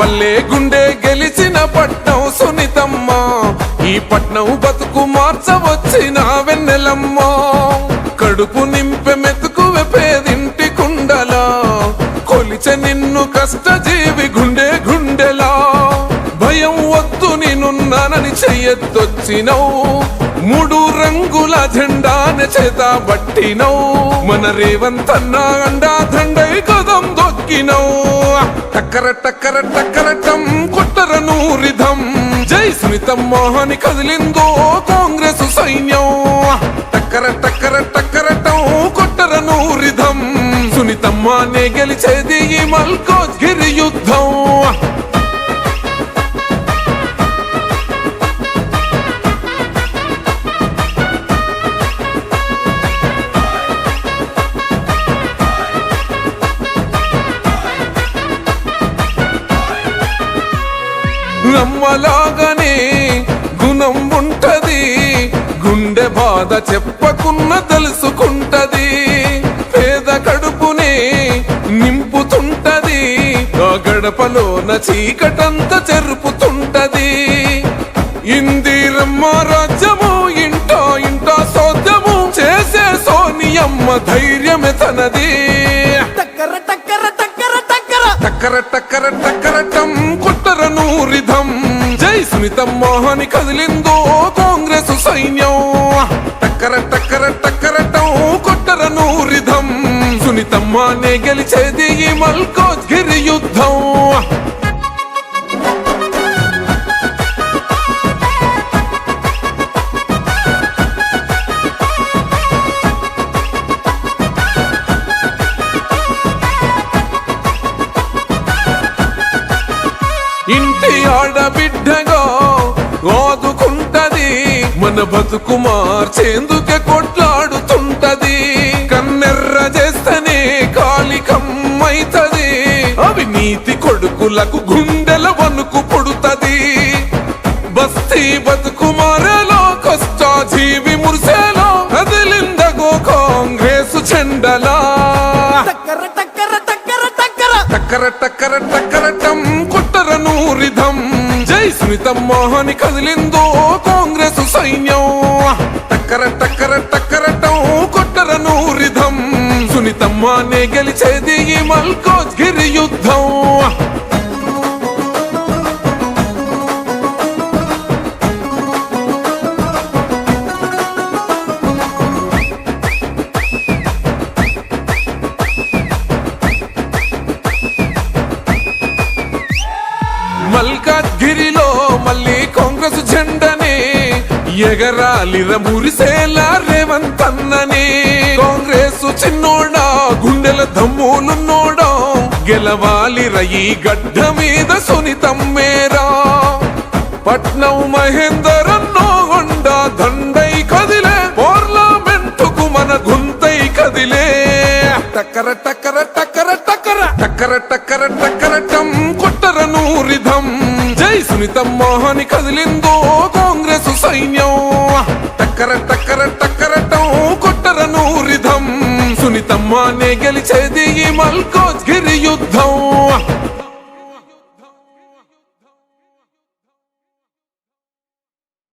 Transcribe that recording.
పల్లె గుండె గెలిచిన పట్నం సునీతమ్మ. ఈ పట్నం బతుకు మార్చవచ్చిన వెన్నెలమ్మ. కడుపు నింపె మెతుకు వెపేదింటి కుండలా. కొలిచె నిన్ను కష్టజీవి గుండె గుండెలా. భయం వద్దు నేనున్నానని చెయ్యొచ్చినవు మూడు రంగుల జెండాని చేత పట్టినవు మన రేవంతన్నా అండా దండై కదం దొక్కినవు. టక్కర టక్కర టక్కరటం కొట్టర నూరిధం. జై సునీతం మోహని కదిలిందో కాంగ్రెస్ సైన్యం. టక్కర టక్కర టక్కరటం కొట్టర నూరిధం. సునీతమ్మనే గెలిచేది ఈ మల్కోజ్ గిరి యుద్ధం. నమ్మలాగానే గుణం ఉంటది. గుండె బాధ చెప్పకున్న తెలుసుకుంటది. పేద కడుపునే నింపుతుంటది. ఆ గడపలోన చీకటంతా చెరుపుతుంటది. ఇందిరమ్మ రాజ్యము ఇంట ఇంట సోద్యము చేసే సోనియమ్మ ధైర్యమే తనది. టక్కర టక్కర టక్కర టక్కర. టక్కర టక్కర టక్కరటం కొట్టర నూరిధం. జై సునీతం మోహని కదిలిందో కాంగ్రెస్ సైన్యం. టక్కర టక్కర టక్కరటం కొట్టర నూరిధం. సునీతమ్మనే గెలిచేది ఈ మల్కోజ్ గిరి యుద్ధం. ఇంటి ఆడబిడ్డగా ఆదుకుంటది. మన బతుకు మార్చేందుకే కొట్లాడుతుంటది. కన్నెర్ర చేస్తేనే కాలికమ్మైతది అవినీతి కొడుకులకు గుండెల వణుకు పుడుతది. బస్తీ బతుకు మారేలో కష్ట జీవి మురిసేలో కదిలిందగో కాంగ్రెస్ చెండలా. టక్కర టక్కర టక్కర. టక్కర టక్కర. స్మితమ్మోహని కదిలిందో కాంగ్రెస్ సైన్యం. టక్కర టక్కర టక్కరటం కొట్టర నూరిధం. సునీతమ్మనే గెలిచేది ఈ మల్కోజ్ యుద్ధం. ఎగరాలిర మురిసేలా రేవంత్ కాంగ్రెస్ చిన్నోడా గుండెల దమ్ములున్నోడా గెలవాలిర ఈ గడ్డ మీద సునితమ్మేరా. పట్నం మహేందర్ అన్నోగొండా దండై కదిలే. పార్లమెంటుకు మన గుంతై కదిలే. టక్కర టక్కర టక్కర టక్కర టక్కర టక్కర టక్కర టం కొట్టర నూరిధం. జై సునీతం మోహని కదిలిందో కాంగ్రెస్ సైన్యం. టక్కర టక్కర టక్కరటం కొట్టర నూరిధం. సునీతమ్మనే గెలిచేది ఈ మల్కోజ్ గిరి యుద్ధం.